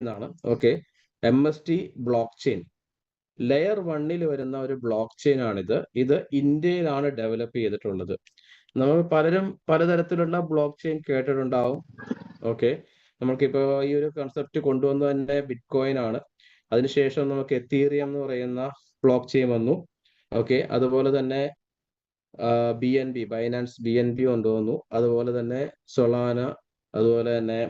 എന്നാണ്. Okay M S T block chain layer വണ്ണിൽ വരുന്ന ഒരു ബ്ലോക്ക് ചെയിൻ ആണിത്. ഇത് ഇന്ത്യയിലാണ് ഡെവലപ്പ് ചെയ്തിട്ടുള്ളത്. നമ്മൾ പലരും പലതരത്തിലുള്ള ബ്ലോക്ക് ചെയിൻ കേട്ടിട്ടുണ്ടാവും. ഓക്കെ നമുക്കിപ്പോൾ ഈ ഒരു കൺസെപ്റ്റ് കൊണ്ടുവന്നു തന്നെ ബിറ്റ് കോയിൻ ആണ്. അതിനുശേഷം നമുക്ക് എത്തീറിയം എന്ന് പറയുന്ന ബ്ലോക്ക് ചെയിൻ വന്നു. ഓക്കെ അതുപോലെ തന്നെ B N B Binance B N B കൊണ്ടുവന്നു. അതുപോലെ തന്നെ സൊളാന അതുപോലെ തന്നെ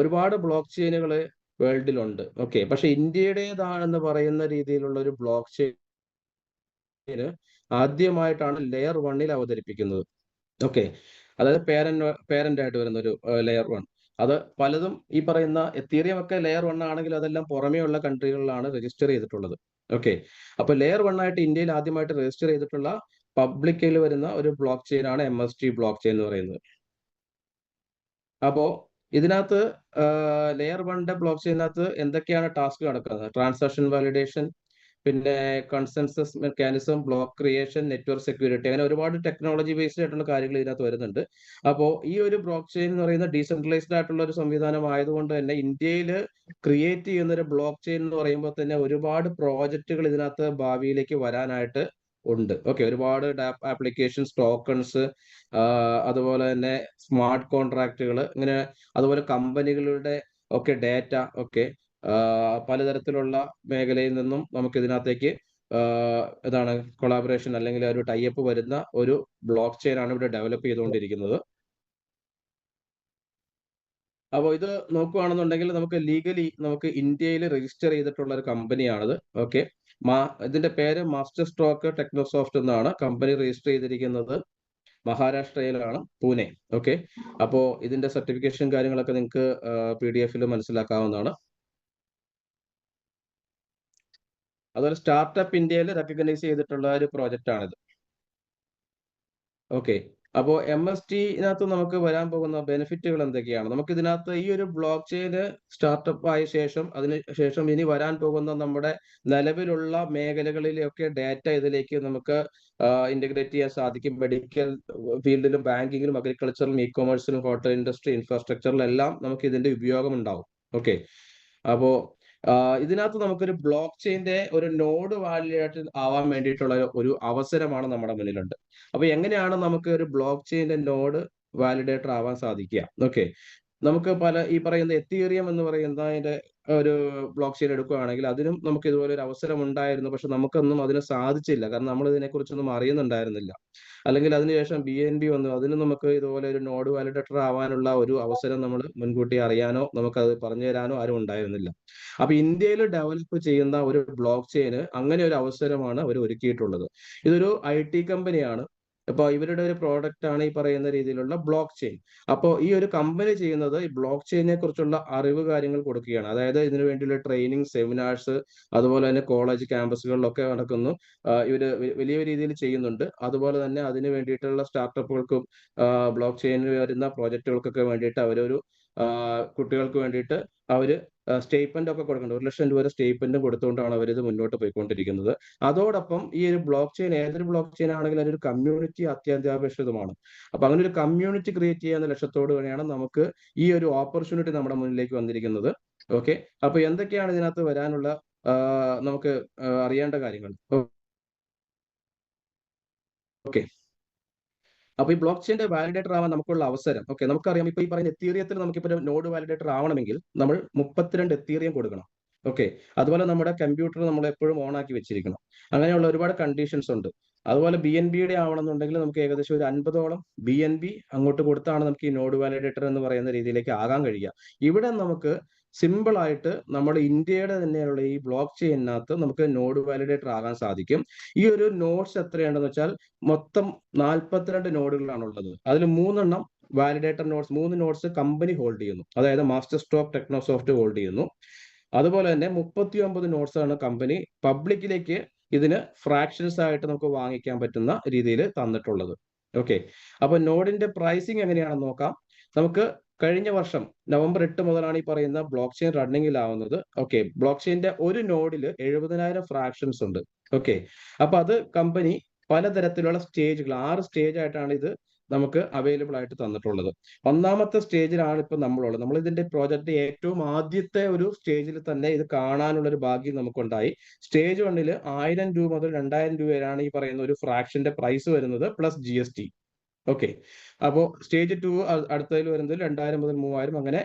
ഒരുപാട് ബ്ലോക്ക് ചെയിനുകൾ വേൾഡിലുണ്ട്. ഓക്കെ പക്ഷെ ഇന്ത്യയുടേതാണെന്ന് പറയുന്ന രീതിയിലുള്ള ഒരു ബ്ലോക്ക് ചെയിൻ ആദ്യമായിട്ടാണ് ലെയർ വണ്ണിൽ അവതരിപ്പിക്കുന്നത്. ഓക്കെ അതായത് പേരന്റ് പേരന്റ് ആയിട്ട് വരുന്ന ഒരു ലെയർ വൺ അത് പലതും ഈ പറയുന്ന എത്തീറിയം ഒക്കെ ലെയർ വൺ ആണെങ്കിൽ അതെല്ലാം പുറമേ ഉള്ള കൺട്രികളിലാണ് രജിസ്റ്റർ ചെയ്തിട്ടുള്ളത്. ഓക്കെ അപ്പൊ ലെയർ വൺ ആയിട്ട് ഇന്ത്യയിൽ ആദ്യമായിട്ട് രജിസ്റ്റർ ചെയ്തിട്ടുള്ള പബ്ലിക്കിൽ വരുന്ന ഒരു ബ്ലോക്ക് ചെയിൻ ആണ് M S T block chain എന്ന് പറയുന്നത്. അപ്പോ ഇതിനകത്ത് ലെയർ വണ്ടെ ബ്ലോക്ക് ചെയിനകത്ത് എന്തൊക്കെയാണ് ടാസ്ക് നടക്കുന്നത്? ട്രാൻസാക്ഷൻ വാലിഡേഷൻ പിന്നെ consensus mechanism block creation network security അങ്ങനെ ഒരുപാട് ടെക്നോളജി ബേസ്ഡ് ആയിട്ടുള്ള കാര്യങ്ങൾ ഇതിനകത്ത് വരുന്നുണ്ട്. അപ്പോൾ ഈ ഒരു ബ്ലോക്ക് ചെയിൻ എന്ന് പറയുന്ന ഡീസെൻട്രലൈസ്ഡ് ആയിട്ടുള്ള ഒരു സംവിധാനം ആയതുകൊണ്ട് തന്നെ ഇന്ത്യയിൽ ക്രിയേറ്റ് ചെയ്യുന്ന ഒരു ബ്ലോക്ക് ചെയിൻ എന്ന് പറയുമ്പോൾ തന്നെ ഒരുപാട് പ്രോജക്റ്റുകൾ ഇതിനകത്ത് ഭാവിയിലേക്ക് വരാനായിട്ട് ഉണ്ട്. ഓക്കെ ഒരുപാട് ആപ്ലിക്കേഷൻസ് ടോക്കൺസ് അതുപോലെ തന്നെ സ്മാർട്ട് കോൺട്രാക്റ്റുകൾ ഇങ്ങനെ അതുപോലെ കമ്പനികളുടെ ഒക്കെ ഡേറ്റ ഒക്കെ പലതരത്തിലുള്ള മേഖലയിൽ നിന്നും നമുക്ക് ഇതിനകത്തേക്ക് ഇതാണ് കൊളാബറേഷൻ അല്ലെങ്കിൽ ഒരു ടൈപ്പ് വരുന്ന ഒരു ബ്ലോക്ക് ചെയിൻ ആണ് ഇവിടെ ഡെവലപ്പ് ചെയ്തുകൊണ്ടിരിക്കുന്നത്. അപ്പോൾ ഇത് നോക്കുകയാണെന്നുണ്ടെങ്കിൽ നമുക്ക് ലീഗലി നമുക്ക് ഇന്ത്യയിൽ രജിസ്റ്റർ ചെയ്തിട്ടുള്ള ഒരു കമ്പനിയാണിത് ഓക്കെ മാ ഇതിന്റെ പേര് മാസ്റ്റർ സ്ട്രോക്ക് ടെക്നോസോഫ്റ്റ് എന്നാണ് കമ്പനി രജിസ്റ്റർ ചെയ്തിരിക്കുന്നത്. മഹാരാഷ്ട്രയിലാണ് പൂനെ. ഓക്കെ അപ്പോ ഇതിന്റെ സർട്ടിഫിക്കേഷൻ കാര്യങ്ങളൊക്കെ നിങ്ങൾക്ക് പി ഡി എഫിൽ മനസ്സിലാക്കാവുന്നതാണ്. അതുപോലെ സ്റ്റാർട്ടപ്പ് ഇന്ത്യയിൽ റെക്കഗ്നൈസ് ചെയ്തിട്ടുള്ള ഒരു പ്രോജക്റ്റ് ആണിത്. ഓക്കെ അപ്പോൾ എം എസ് ടിനകത്ത് നമുക്ക് വരാൻ പോകുന്ന ബെനിഫിറ്റുകൾ എന്തൊക്കെയാണ്? നമുക്ക് ഇതിനകത്ത് ഈ ഒരു ബ്ലോക്ക് ചെയിന് സ്റ്റാർട്ടപ്പ് ആയ ശേഷം അതിന് ശേഷം ഇനി വരാൻ പോകുന്ന നമ്മുടെ നിലവിലുള്ള മേഖലകളിലൊക്കെ ഡാറ്റ ഇതിലേക്ക് നമുക്ക് ഇന്റഗ്രേറ്റ് ചെയ്യാൻ സാധിക്കും. മെഡിക്കൽ ഫീൽഡിലും ബാങ്കിങ്ങിലും അഗ്രികൾച്ചറിലും ഇ കൊമേഴ്സിലും ഹോട്ടൽ ഇൻഡസ്ട്രി ഇൻഫ്രാസ്ട്രക്ചറിലും എല്ലാം നമുക്ക് ഇതിന്റെ ഉപയോഗം ഉണ്ടാവും. ഓക്കെ അപ്പോ ഇതിനകത്ത് നമുക്കൊരു ബ്ലോക്ക് ചെയിന്റെ ഒരു നോഡ് വാലിഡേറ്റ് ആവാൻ വേണ്ടിയിട്ടുള്ള ഒരു അവസരമാണ് നമ്മുടെ മുന്നിലുണ്ട്. അപ്പൊ എങ്ങനെയാണ് നമുക്ക് ഒരു ബ്ലോക്ക് ചെയിന്റെ നോഡ് വാലിഡേറ്റർ ആവാൻ സാധിക്കുക? ഓക്കെ നമുക്ക് പല ഈ പറയുന്ന എത്തീറിയം എന്ന് പറയുന്ന അതിന്റെ ഒരു ബ്ലോക്ക് ചെയിൻ എടുക്കുകയാണെങ്കിൽ അതിനും നമുക്ക് ഇതുപോലെ ഒരു അവസരം ഉണ്ടായിരുന്നു. പക്ഷെ നമുക്കൊന്നും അതിന് സാധിച്ചില്ല. കാരണം നമ്മൾ ഇതിനെക്കുറിച്ചൊന്നും അറിയുന്നുണ്ടായിരുന്നില്ല. അല്ലെങ്കിൽ അതിനുശേഷം ബി എൻ ബി വന്നു. അതിന് നമുക്ക് ഇതുപോലെ ഒരു നോഡ് വാലിഡേറ്റർ ആവാനുള്ള ഒരു അവസരം നമ്മൾ മുൻകൂട്ടി അറിയാനോ നമുക്ക് അത് പറഞ്ഞു തരാനോ ആരും ഉണ്ടായിരുന്നില്ല. അപ്പൊ ഇന്ത്യയിൽ ഡെവലപ്പ് ചെയ്യുന്ന ഒരു ബ്ലോക്ക് ചെയിന് അങ്ങനെ ഒരു അവസരമാണ് അവർ ഒരുക്കിയിട്ടുള്ളത്. ഇതൊരു ഐ ടി കമ്പനിയാണ് അപ്പോൾ ഇവരുടെ ഒരു പ്രോഡക്റ്റ് ആണ് ഈ പറയുന്ന രീതിയിലുള്ള ബ്ലോക്ക് ചെയിൻ അപ്പോൾ ഈ ഒരു കമ്പനി ചെയ്യുന്നത് ഈ ബ്ലോക്ക് ചെയിനെ കുറിച്ചുള്ള അറിവ് കാര്യങ്ങൾ കൊടുക്കുകയാണ്. അതായത് ഇതിനു വേണ്ടിയുള്ള ട്രെയിനിങ് സെമിനാർസ് അതുപോലെ തന്നെ കോളേജ് ക്യാമ്പസുകളിലൊക്കെ നടക്കുന്നു. ഇവർ വലിയ രീതിയിൽ ചെയ്യുന്നുണ്ട്. അതുപോലെ തന്നെ അതിന് വേണ്ടിയിട്ടുള്ള സ്റ്റാർട്ടപ്പുകൾക്കും ബ്ലോക്ക് ചെയിനിൽ വരുന്ന പ്രോജക്റ്റുകൾക്കൊക്കെ വേണ്ടിയിട്ട് അവരൊരു കുട്ടികൾക്ക് വേണ്ടിയിട്ട് അവർ സ്റ്റേറ്റ്മെന്റ് ഒക്കെ കൊടുക്കുന്നുണ്ട് ഒരു ലക്ഷം രൂപ സ്റ്റേറ്റ്മെന്റും കൊടുത്തുകൊണ്ടാണ് അവർ ഇത് മുന്നോട്ട് പോയിക്കൊണ്ടിരിക്കുന്നത്. അതോടൊപ്പം ഈ ഒരു ബ്ലോക്ക് ചെയിൻ ഏതൊരു ബ്ലോക്ക് ചെയിൻ ആണെങ്കിലും അതിനൊരു കമ്മ്യൂണിറ്റി അത്യന്താപേക്ഷിതമാണ് അപ്പൊ അങ്ങനെ ഒരു കമ്മ്യൂണിറ്റി ക്രിയേറ്റ് ചെയ്യാന്ന ലക്ഷ്യത്തോട് കൂടിയാണ് നമുക്ക് ഈ ഒരു ഓപ്പർച്യൂണിറ്റി നമ്മുടെ മുന്നിലേക്ക് വന്നിരിക്കുന്നത്. ഓക്കെ അപ്പൊ എന്തൊക്കെയാണ് ഇതിനകത്ത് വരാനുള്ള നമുക്ക് അറിയേണ്ട കാര്യങ്ങൾ? ഓക്കെ അപ്പൊ ഈ ബ്ലോക്ക് ചെയിന്റെ വാലിഡേറ്റർ ആവാൻ നമുക്കുള്ള അവസരം. ഓക്കെ നമുക്കറിയാം. ഇപ്പൊ ഈ പറയുന്ന എത്തീറിയത്തിൽ നമുക്കിപ്പോ നോഡ് വാലിഡേറ്റർ ആവണമെങ്കിൽ നമ്മൾ മുപ്പത്തിരണ്ട് എത്തീറിയം കൊടുക്കണം. ഓക്കെ അതുപോലെ നമ്മുടെ കമ്പ്യൂട്ടർ നമ്മൾ എപ്പോഴും ഓൺ ആക്കി വെച്ചിരിക്കണം. അങ്ങനെയുള്ള ഒരുപാട് കണ്ടീഷൻസ് ഉണ്ട്. അതുപോലെ ബി എൻ ബിയുടെ ആവണമെന്നുണ്ടെങ്കിൽ നമുക്ക് ഏകദേശം ഒരു അൻപതോളം ബി എൻ ബി അങ്ങോട്ട് കൊടുത്താണ് നമുക്ക് ഈ നോഡ് വാലിഡേറ്റർ എന്ന് പറയുന്ന രീതിയിലേക്ക് ആകാൻ കഴിയുക. ഇവിടെ നമുക്ക് സിമ്പിൾ ആയിട്ട് നമ്മുടെ ഇന്ത്യയുടെ തന്നെയുള്ള ഈ ബ്ലോക്ക് ചെയിനകത്ത് നമുക്ക് നോഡ് വാലിഡേറ്റർ ആകാൻ സാധിക്കും. ഈ ഒരു നോഡ്സ് എത്രയുണ്ടെന്ന് വെച്ചാൽ മൊത്തം നാൽപ്പത്തിരണ്ട് നോഡുകളാണ് ഉള്ളത്. അതിൽ മൂന്നെണ്ണം വാലിഡേറ്റർ നോഡ്സ് മൂന്ന് നോഡ്സ് കമ്പനി ഹോൾഡ് ചെയ്യുന്നു. അതായത് മാസ്റ്റർ സ്റ്റോക്ക് ടെക്നോസോഫ്റ്റ് ഹോൾഡ് ചെയ്യുന്നു. അതുപോലെ തന്നെ മുപ്പത്തി ഒമ്പത് നോട്ട്സ് ആണ് കമ്പനി പബ്ലിക്കിലേക്ക് ഇതിന് ഫ്രാക്ഷൻസ് ആയിട്ട് നമുക്ക് വാങ്ങിക്കാൻ പറ്റുന്ന രീതിയിൽ തന്നിട്ടുള്ളത്. ഓക്കെ അപ്പൊ നോഡിന്റെ പ്രൈസിങ് എങ്ങനെയാണെന്ന് നോക്കാം. നമുക്ക് കഴിഞ്ഞ വർഷം നവംബർ എട്ട് മുതലാണ് ഈ പറയുന്ന ബ്ലോക്ക് ചെയിൻ റണ്ണിങ്ങിലാവുന്നത് ഓക്കെ ബ്ലോക്ക് ചെയിന്റെ ഒരു നോഡിൽ എഴുപതിനായിരം ഫ്രാക്ഷൻസ് ഉണ്ട്. ഓക്കെ അപ്പൊ അത് കമ്പനി പലതരത്തിലുള്ള സ്റ്റേജുകൾ ആറ് സ്റ്റേജ് ആയിട്ടാണ് ഇത് നമുക്ക് അവൈലബിൾ ആയിട്ട് തന്നിട്ടുള്ളത്. ഒന്നാമത്തെ സ്റ്റേജിലാണ് ഇപ്പൊ നമ്മളുള്ളത്. നമ്മൾ ഇതിന്റെ പ്രോജക്റ്റ് ഏറ്റവും ആദ്യത്തെ ഒരു സ്റ്റേജിൽ തന്നെ ഇത് കാണാനുള്ള ഒരു ഭാഗ്യം നമുക്കുണ്ടായി. സ്റ്റേജ് വണ്ണിൽ ആയിരം രൂപ മുതൽ രണ്ടായിരം രൂപ വരെയാണ് ഈ പറയുന്ന ഒരു ഫ്രാക്ഷന്റെ പ്രൈസ് വരുന്നത് plus G S T okay അപ്പോൾ സ്റ്റേജ് ടു അടുത്തതിൽ വരുന്നത് രണ്ടായിരം മുതൽ മൂവായിരം. അങ്ങനെ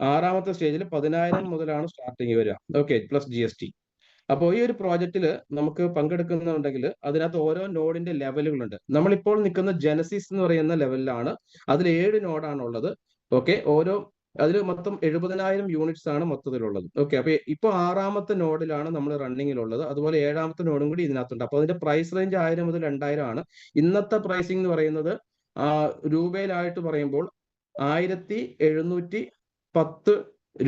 ആറാമത്തെ സ്റ്റേജിൽ പതിനായിരം മുതലാണ് സ്റ്റാർട്ടിങ് വരിക. Okay plus G S T അപ്പോൾ ഈ ഒരു പ്രോജക്റ്റിൽ നമുക്ക് പങ്കെടുക്കുന്നുണ്ടെങ്കിൽ അതിനകത്ത് ഓരോ നോഡിന്റെ ലെവലുകളുണ്ട് നമ്മളിപ്പോൾ നിൽക്കുന്ന ജനസിസ് എന്ന് പറയുന്ന ലെവലിലാണ് അതിൽ ഏഴ് നോഡാണ് ഉള്ളത്. ഓക്കെ ഓരോ അതിൽ മൊത്തം എഴുപതിനായിരം യൂണിറ്റ്സ് ആണ് മൊത്തത്തിലുള്ളത്. ഓക്കെ അപ്പൊ ഇപ്പൊ ആറാമത്തെ നോഡിലാണ് നമ്മൾ റണ്ണിങ്ങിലുള്ളത് അതുപോലെ ഏഴാമത്തെ നോഡും കൂടി ഇതിനകത്തുണ്ട്. അപ്പൊ അതിന്റെ പ്രൈസ് റേഞ്ച് ആയിരം മുതൽ രണ്ടായിരം ആണ്. ഇന്നത്തെ പ്രൈസിംഗ് എന്ന് പറയുന്നത് രൂപയിലായിട്ട് പറയുമ്പോൾ ആയിരത്തി എഴുന്നൂറ്റി പത്ത്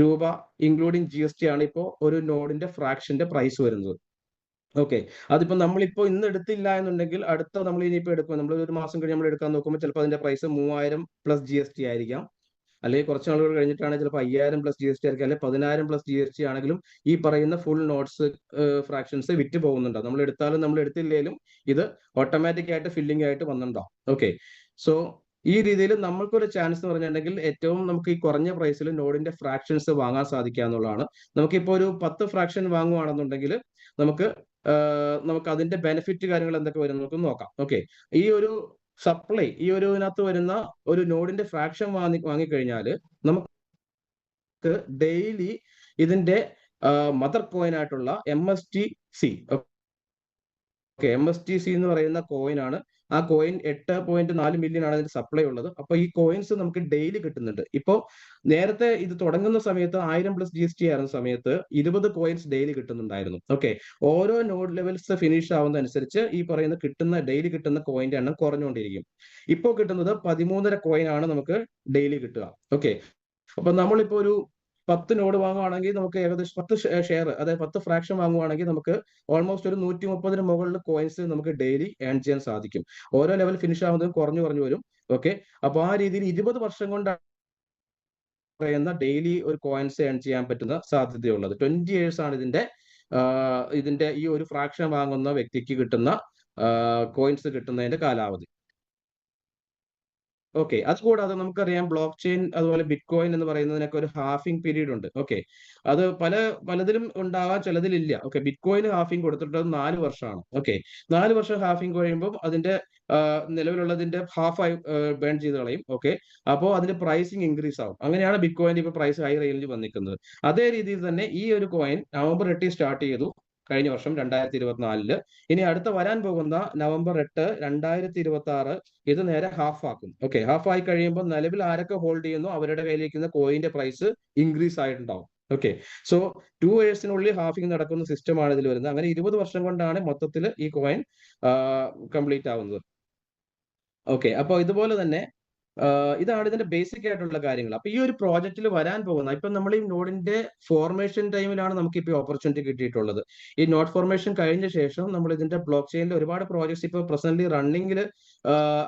രൂപ ഇൻക്ലൂഡിങ് ജി എസ് ടി ആണ് ഇപ്പോൾ ഒരു നോഡിന്റെ ഫ്രാക്ഷന്റെ പ്രൈസ് വരുന്നത്. ഓക്കെ അതിപ്പോ നമ്മളിപ്പോ ഇന്ന് എടുത്തില്ല എന്നുണ്ടെങ്കിൽ അടുത്ത നമ്മൾ ഇനിയിപ്പോ എടുക്കുക നമ്മൾ ഒരു മാസം കഴിഞ്ഞ് നമ്മൾ എടുക്കാൻ നോക്കുമ്പോൾ ചിലപ്പോൾ അതിന്റെ പ്രൈസ് മൂവായിരം പ്ലസ് ജി എസ് ടി ആയിരിക്കാം. അല്ലെങ്കിൽ കുറച്ച് നാളുകൾ കഴിഞ്ഞിട്ടാണ് ചിലപ്പോൾ അയ്യായിരം പ്ലസ് ജി എസ് ടി ആയിരിക്കും. അല്ലെങ്കിൽ പതിനായിരം പ്ലസ് ജി എസ് ടി ആണെങ്കിലും ഈ പറയുന്ന ഫുൾ നോട്ട്സ് ഫ്രാക്ഷൻസ് വിറ്റ് പോകുന്നുണ്ടോ നമ്മൾ എടുത്താലും നമ്മൾ എടുത്തില്ലെങ്കിലും ഇത് ഓട്ടോമാറ്റിക് ആയിട്ട് ഫില്ലിംഗ് ആയിട്ട് വന്നിട്ടുണ്ടാവും. ഓക്കെ സോ ഈ രീതിയിൽ നമ്മൾക്കൊരു ചാൻസ് എന്ന് പറഞ്ഞിട്ടുണ്ടെങ്കിൽ ഏറ്റവും നമുക്ക് ഈ കുറഞ്ഞ പ്രൈസിൽ നോഡിന്റെ ഫ്രാക്ഷൻസ് വാങ്ങാൻ സാധിക്കുക എന്നുള്ളതാണ്. നമുക്കിപ്പോൾ ഒരു പത്ത് ഫ്രാക്ഷൻ വാങ്ങുവാണെന്നുണ്ടെങ്കിൽ നമുക്ക് നമുക്ക് അതിന്റെ ബെനിഫിറ്റ് കാര്യങ്ങൾ എന്തൊക്കെ വരും നമുക്ക് നോക്കാം. ഓക്കെ ഈ ഒരു സപ്ലൈ ഈ ഒരു ഇതിനകത്ത് വരുന്ന ഒരു നോഡിന്റെ ഫ്രാക്ഷൻ വാങ്ങി വാങ്ങിക്കഴിഞ്ഞാൽ നമുക്ക് ഡെയിലി ഇതിന്റെ മദർ കോയിൻ ആയിട്ടുള്ള M S T C okay M S T C എന്ന് പറയുന്ന കോയിനാണ് ആ കോയിൻ എട്ട് പോയിന്റ് നാല് മില്യൺ ആണ് അതിന്റെ സപ്ലൈ ഉള്ളത്. അപ്പൊ ഈ കോയിൻസ് നമുക്ക് ഡെയിലി കിട്ടുന്നുണ്ട്. ഇപ്പോ നേരത്തെ ഇത് തുടങ്ങുന്ന സമയത്ത് ആയിരം പ്ലസ് ജി എസ് ടി ആയിരുന്ന സമയത്ത് ഇരുപത് കോയിൻസ് ഡെയിലി കിട്ടുന്നുണ്ടായിരുന്നു. ഓക്കെ ഓരോ നോഡ് ലെവൽസ് ഫിനിഷ് ആവുന്ന അനുസരിച്ച് ഈ പറയുന്ന കിട്ടുന്ന ഡെയിലി കിട്ടുന്ന കോയിന്റെ എണ്ണം കുറഞ്ഞുകൊണ്ടിരിക്കും. ഇപ്പോൾ കിട്ടുന്നത് പതിമൂന്നര കോയിൻ ആണ് നമുക്ക് ഡെയിലി കിട്ടുക. ഓക്കെ അപ്പൊ നമ്മളിപ്പോ ഒരു പത്ത് നോഡ് വാങ്ങുവാണെങ്കിൽ നമുക്ക് ഏകദേശം പത്ത് ഷെയർ അതായത് പത്ത് ഫ്രാക്ഷൻ വാങ്ങുവാണെങ്കിൽ നമുക്ക് ഓൾമോസ്റ്റ് ഒരു നൂറ്റി മുപ്പതിന് മുകളിൽ കോയിൻസ് നമുക്ക് ഡെയിലി ഏൺ ചെയ്യാൻ സാധിക്കും. ഓരോ ലെവൽ ഫിനിഷ് ആവുന്നതും കുറഞ്ഞു കുറഞ്ഞു വരും. ഓക്കെ അപ്പൊ ആ രീതിയിൽ ഇരുപത് വർഷം കൊണ്ടാണ് പറയുന്ന ഡെയിലി ഒരു കോയിൻസ് ഏൺ ചെയ്യാൻ പറ്റുന്ന സാധ്യതയുള്ളത്. ട്വന്റി ഇയേഴ്സ് ആണ് ഇതിന്റെ ഇതിന്റെ ഈ ഒരു ഫ്രാക്ഷൻ വാങ്ങുന്ന വ്യക്തിക്ക് കിട്ടുന്ന കോയിൻസ് കിട്ടുന്നതിന്റെ കാലാവധി. ഓക്കെ അതുകൂടാതെ നമുക്കറിയാം ബ്ലോക്ക് ചെയിൻ അതുപോലെ ബിറ്റ് കോയിൻ എന്ന് പറയുന്നതിനൊക്കെ ഒരു ഹാഫിംഗ് പീരീഡ് ഉണ്ട്. ഓക്കെ അത് പല പലതിലും ഉണ്ടാവാം ചിലതിലില്ല. ഓക്കെ ബിറ്റ് കോയിന് ഹാഫിംഗ് കൊടുത്തിട്ടുള്ളത് നാല് വർഷമാണ്. ഓക്കെ നാല് വർഷം ഹാഫിംഗ് കഴിയുമ്പോൾ അതിന്റെ നിലവിലുള്ളതിന്റെ ഹാഫ് ആയി ബേൺ ചെയ്ത് കളയും. ഓക്കെ അപ്പോൾ അതിന്റെ പ്രൈസിങ് ഇൻക്രീസ് ആവും. അങ്ങനെയാണ് ബിറ്റ് കോയിന്റെ ഇപ്പൊ പ്രൈസ് ഹൈ റേഞ്ചിൽ വന്നിരിക്കുന്നത്. അതേ രീതിയിൽ തന്നെ ഈ ഒരു കോയിൻ നവംബർ എട്ടിൽ സ്റ്റാർട്ട് ചെയ്തു. കഴിഞ്ഞ വർഷം രണ്ടായിരത്തി ഇരുപത്തിനാലിൽ ഇനി അടുത്ത വരാൻ പോകുന്ന നവംബർ എട്ട് രണ്ടായിരത്തി ഇരുപത്തി ആറ് ഇത് നേരെ ഹാഫ് ആക്കും. ഓക്കെ ഹാഫ് ആയി കഴിയുമ്പോൾ നിലവിൽ ആരൊക്കെ ഹോൾഡ് ചെയ്യുന്നു അവരുടെ കയ്യിലിരിക്കുന്ന കോയിന്റെ പ്രൈസ് ഇൻക്രീസ് ആയിട്ടുണ്ടാവും. ഓക്കെ സോ ടു ഇയേഴ്സിനുള്ളിൽ ഹാഫിംഗ് നടക്കുന്ന സിസ്റ്റമാണ് ഇതിൽ വരുന്നത്. അങ്ങനെ ഇരുപത് വർഷം കൊണ്ടാണ് മൊത്തത്തിൽ ഈ കോയിൻ കംപ്ലീറ്റ് ആവുന്നത്. ഓക്കെ അപ്പോൾ ഇതുപോലെ തന്നെ ഇതാണ് ഇതിന്റെ ബേസിക് ആയിട്ടുള്ള കാര്യങ്ങൾ. അപ്പൊ ഈ ഒരു പ്രോജക്റ്റിൽ വരാൻ പോകുന്ന ഇപ്പൊ നമ്മൾ ഈ നോഡിന്റെ ഫോർമേഷൻ ടൈമിലാണ് നമുക്ക് ഇപ്പൊ ഓപ്പർച്യൂണിറ്റി കിട്ടിയിട്ടുള്ളത്. ഈ നോട്ട് ഫോർമേഷൻ കഴിഞ്ഞ ശേഷം നമ്മൾ ഇതിന്റെ ബ്ലോക്ക് ചെയിനിൽ ഒരുപാട് പ്രോജക്ട്സ് ഇപ്പോൾ പ്രസന്റ്ലി റണ്ണിങ്ങിൽ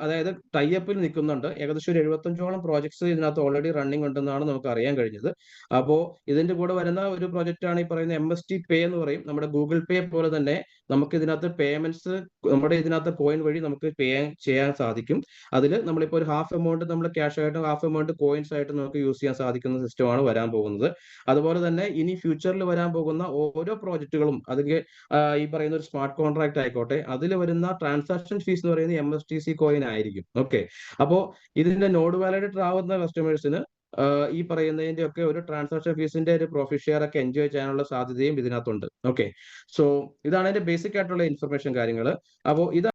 അതായത് ടൈപ്പിൽ നിൽക്കുന്നുണ്ട്. ഏകദേശം ഒരു എഴുപത്തഞ്ചോളം പ്രോജക്ട്സ് ഇതിനകത്ത് ഓൾറെഡി റണ്ണിങ് ഉണ്ടെന്നാണ് നമുക്ക് അറിയാൻ കഴിഞ്ഞത്. അപ്പോ ഇതിന്റെ കൂടെ വരുന്ന ഒരു പ്രോജക്റ്റ് ആണ് ഈ പറയുന്ന എം എസ് ടി പേ എന്ന് പറയും. നമ്മുടെ ഗൂഗിൾ പേ പോലെ തന്നെ നമുക്ക് ഇതിനകത്ത് പേയ്മെന്റ്സ് നമ്മുടെ ഇതിനകത്ത് കോയിൻ വഴി നമുക്ക് പേ ചെയ്യാൻ സാധിക്കും. അതിൽ നമ്മളിപ്പോൾ ഒരു ഹാഫ് എമൗണ്ട് നമ്മൾ ക്യാഷ് ആയിട്ട് ഹാഫ് എമൗണ്ട് കോയിൻസ് ആയിട്ട് നമുക്ക് യൂസ് ചെയ്യാൻ സാധിക്കുന്ന സിസ്റ്റമാണ് വരാൻ പോകുന്നത്. അതുപോലെ തന്നെ ഇനി ഫ്യൂച്ചറിൽ വരാൻ പോകുന്ന ഓരോ പ്രോജക്റ്റുകളും അതിൽ ഈ പറയുന്ന ഒരു സ്മാർട്ട് കോൺട്രാക്ട് ആയിക്കോട്ടെ അതിൽ വരുന്ന ട്രാൻസാക്ഷൻ ഫീസ് എന്ന് പറയുന്നത് M S T C coin ആയിരിക്കും. ഓക്കെ അപ്പോൾ ഇതിന്റെ നോഡ് വാലിഡേറ്റർ ആവുന്ന കസ്റ്റമേഴ്സിന് ഈ പറയുന്നതിന്റെ ഒക്കെ ഒരു ട്രാൻസാക്ഷൻ ഫീസിന്റെ ഒരു പ്രോഫിറ്റ് ഷെയർ ഒക്കെ എൻജോയ് ചെയ്യാനുള്ള സാധ്യതയും ഇതിനകത്തുണ്ട്. ഓക്കെ സോ ഇതാണ് അതിന്റെ ബേസിക് ആയിട്ടുള്ള ഇൻഫർമേഷൻ കാര്യങ്ങൾ അപ്പോൾ ഇത്